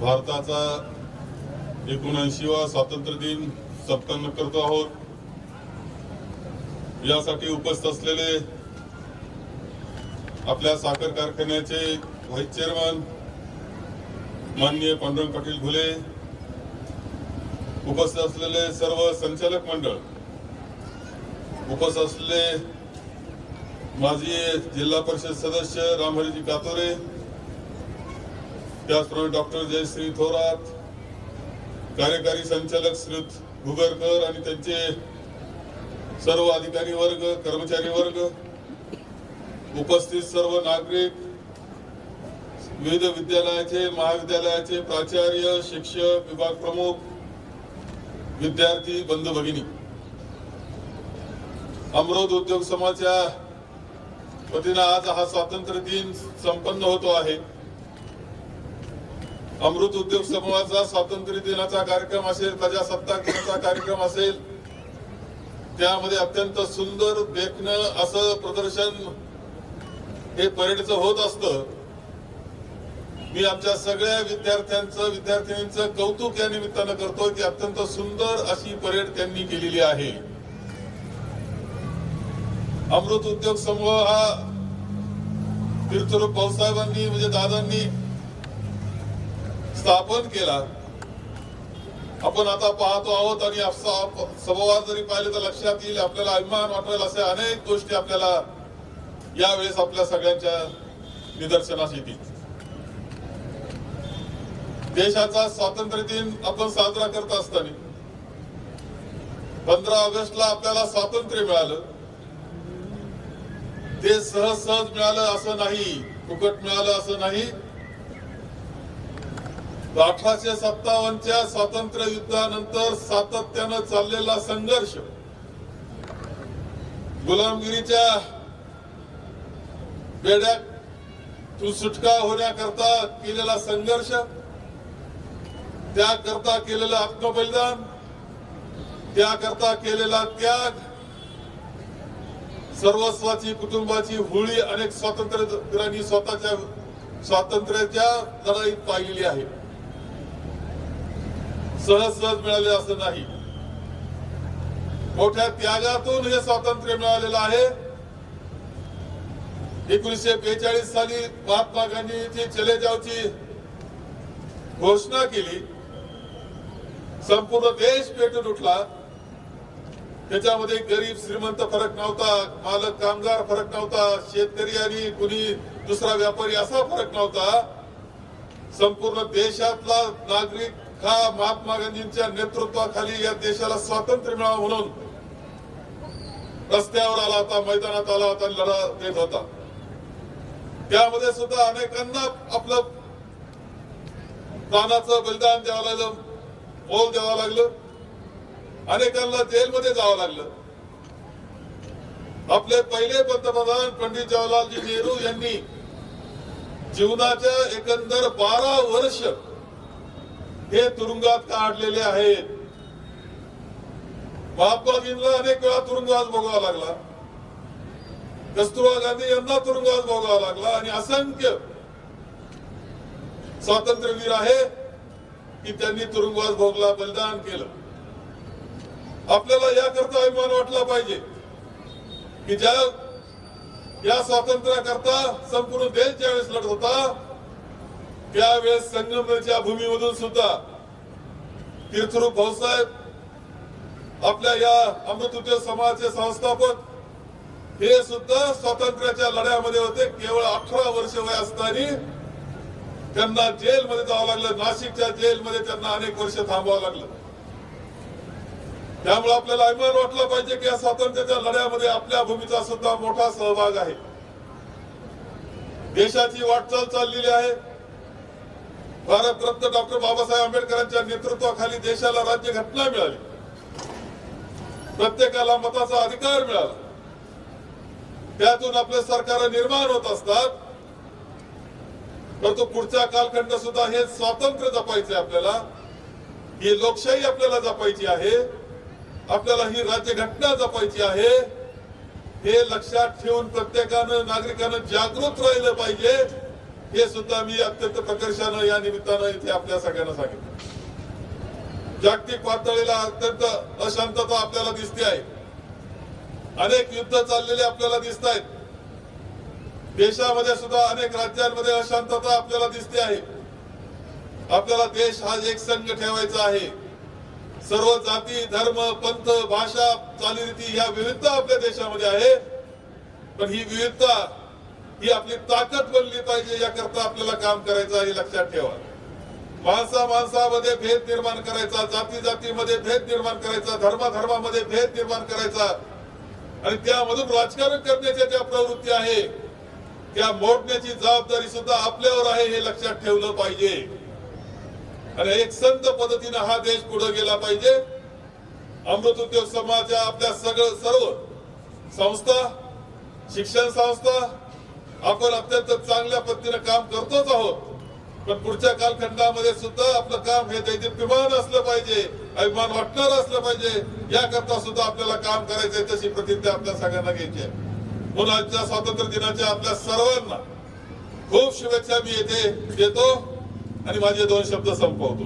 भारताचा एकोणऐंशीवा स्वातंत्र्य दिन संपन्न करतो आहोत. यासाठी उपस्थित असलेले आपल्या साखर कारखान्याचे व्हाईस चेअरमन माननीय पांडुरंग पाटील घुले उपस्थित असलेले सर्व संचालक मंडळ उपस्थित असलेले माजी जिल्हा परिषद सदस्य रामहरीजी कातोरे त्याचप्रमाणे डॉक्टर जयश्री थोरात कार्यकारी संचालक श्री भुगरकर आणि त्यांचे सर्व अधिकारी वर्ग कर्मचारी वर्ग उपस्थित सर्व नागरिक विविध विद्यालयाचे महाविद्यालयाचे प्राचार्य शिक्षक विभाग प्रमुख विद्यार्थी बंधू भगिनी. अमरोद उद्योग समाजाच्या वतीनं आज हा स्वातंत्र्य दिन संपन्न होतो आहे. अमृत उद्योग समूहाचा स्वातंत्र्य दिनाचा कार्यक्रम असेल प्रजासत्ताक दिनाचा कार्यक्रम असेल त्यामध्ये अत्यंत सुंदर देखणं असं प्रदर्शन हे परेडचं होत असतं. मी आमच्या सगळ्या विद्यार्थ्यांचं विद्यार्थिनींचं कौतुक या निमित्तानं करतो की अत्यंत सुंदर अशी परेड त्यांनी केलेली आहे. अमृत उद्योग समूह हा तीर्थरूप भाऊसाहेबांनी म्हणजे दादांनी स्थापन केला. आपण आता पाहतो आहोत आणि सभोवार जरी पाहिले तर लक्षात येईल आपल्याला अभिमान वाटेल अशा अनेक गोष्टी आपल्याला यावेळेस आपल्या सगळ्यांच्या निदर्शनास येतील. देशाचा स्वातंत्र्य दिन आपण साजरा करत असताना पंधरा ऑगस्टला आपल्याला स्वातंत्र्य मिळालं. ते सहज सहज मिळालं असं नाही फुकट मिळालं असं नाही. अठराशे सत्तावन्नच्या स्वातंत्र्य युद्धानंतर सातत्यानं चाललेला संघर्ष गुलामगिरीच्या बेड्यातून सुटका होण्याकरता केलेला संघर्ष त्याकरता केलेलं आत्मबलिदान त्याकरता केलेला त्याग सर्वस्वाची कुटुंबाची होळी अनेक स्वातंत्र्य स्वतःच्या स्वातंत्र्याच्या लढाईत पाहिलेली आहे. सहज सहज मिळाले असं नाही. मोठ्या त्यागातून हे स्वातंत्र्य मिळालेलं आहे. एकोणीसशे बेचाळीस साली महात्मा गांधीची चले जावची घोषणा केली. संपूर्ण देश पेटून उठला. त्याच्यामध्ये गरीब श्रीमंत फरक नव्हता मालक कामगार फरक नव्हता शेतकरी आणि कुणी दुसरा व्यापारी असा फरक नव्हता. संपूर्ण देशातला नागरिक हा महात्मा गांधींच्या नेतृत्वाखाली या देशाला स्वातंत्र्य मिळावं म्हणून रस्त्यावर आला होता मैदानात आला होता लढा देत होता. त्यामध्ये सुद्धा अनेकांना आपलं प्राणाचं बलिदान द्यावं लागलं मोल द्यावं लागलं. अनेकांना जेलमध्ये जावं लागलं. आपले पहिले पंतप्रधान पंडित जवाहरलालजी नेहरू यांनी जीवनाच्या एकंदर बारा वर्ष हे तुरुंगात काढलेले आहेत. महात्मा गांधींना अनेक वेळा तुरुंगवास भोगावा लागला. कस्तुरबा गांधी यांना तुरुंगवास भोगावा लागला आणि असंख्य स्वातंत्र्यवीर आहे की त्यांनी तुरुंगवास भोगला बलिदान केलं. आपल्याला याकरता अभिमान वाटला पाहिजे की ज्या या स्वातंत्र्याकरता संपूर्ण देश ज्यावेळेस लढत होता त्यावेळेस संगमनेरच्या भूमीमधून सुद्धा तीर्थरूप भाऊसाहेब आपल्या या अमृत समाजचे संस्थापक हे सुद्धा स्वातंत्र्याच्या लढ्यामध्ये होते. केवळ अठरा वर्ष वय असताना त्यांना जेलमध्ये जावं लागलं. नाशिकच्या जेलमध्ये त्यांना अनेक वर्ष थांबावं लागलं. त्यामुळे आपल्याला अभिमान वाटला पाहिजे की या स्वातंत्र्याच्या लढ्यामध्ये आपल्या भूमीचा सुद्धा मोठा सहभाग आहे. देशाची वाटचाल चाललेली आहे. भारतरत्न डॉक्टर बाबासाहेब आंबेडकरांच्या नेतृत्वाखाली देशाला राज्य घटना मिळाली. प्रत्येकाला मताचा अधिकार मिळाला. त्यातून आपले सरकार निर्माण होत असतात. परंतु पुढचा कालखंड सुद्धा हे स्वातंत्र्य जपायचे आपल्याला. ही लोकशाही आपल्याला जपायची आहे. आपल्याला ही राज्यघटना जपायची आहे. हे लक्षात ठेवून प्रत्येकानं नागरिकानं जागृत राहिलं पाहिजे. हे सुद्धा मी अत्यंत प्रकर्षानं या निमित्तानं इथे आपल्या सगळ्यांना सांगितलं. जागतिक पातळीला अत्यंत अशांतता आपल्याला दिसते आहे. अनेक युद्ध चाललेले आपल्याला दिसत आहेत. देशामध्ये सुद्धा अनेक राज्यांमध्ये अशांतता आपल्याला दिसते आहे. आपल्याला देश हा एक संघ ठेवायचा आहे. सर्व जाती धर्म पंथ भाषा चालीरीती ह्या विविधता आपल्या देशामध्ये आहे. पण ही विविधता ही आपली ताकद बनली पाहिजे याकरता आपल्याला काम करायचं आहे हे लक्षात ठेवा. माणसा माणसामध्ये भेद निर्माण करायचा जाती जातीमध्ये भेद निर्माण करायचा धर्मा धर्मामध्ये भेद निर्माण करायचा. आणि त्यामधून राजकारण करण्याच्या ज्या प्रवृत्ती आहे त्या मोडण्याची जबाबदारी सुद्धा आपल्यावर आहे हे लक्षात ठेवलं पाहिजे. आणि एक संत पद्धतीने हा देश पुढे गेला पाहिजे. अमृत उद्योग समाज आपल्या सगळं सर्व संस्था शिक्षण संस्था आपण अत्यंत चांगल्या पद्धतीने काम करतोच आहोत. पण पुढच्या कालखंडामध्ये सुद्धा आपलं काम हे दैदिप्यमान असलं पाहिजे अभिमान वाटणार असलं पाहिजे. याकरता सुद्धा आपल्याला काम करायचंय तशी प्रतिज्ञा आपल्या सगळ्यांना घ्यायची आहे. म्हणून आजच्या स्वातंत्र्य दिनाच्या आपल्या सर्वांना खूप शुभेच्छा मी येथे देतो आणि माझे दोन शब्द संपवतो.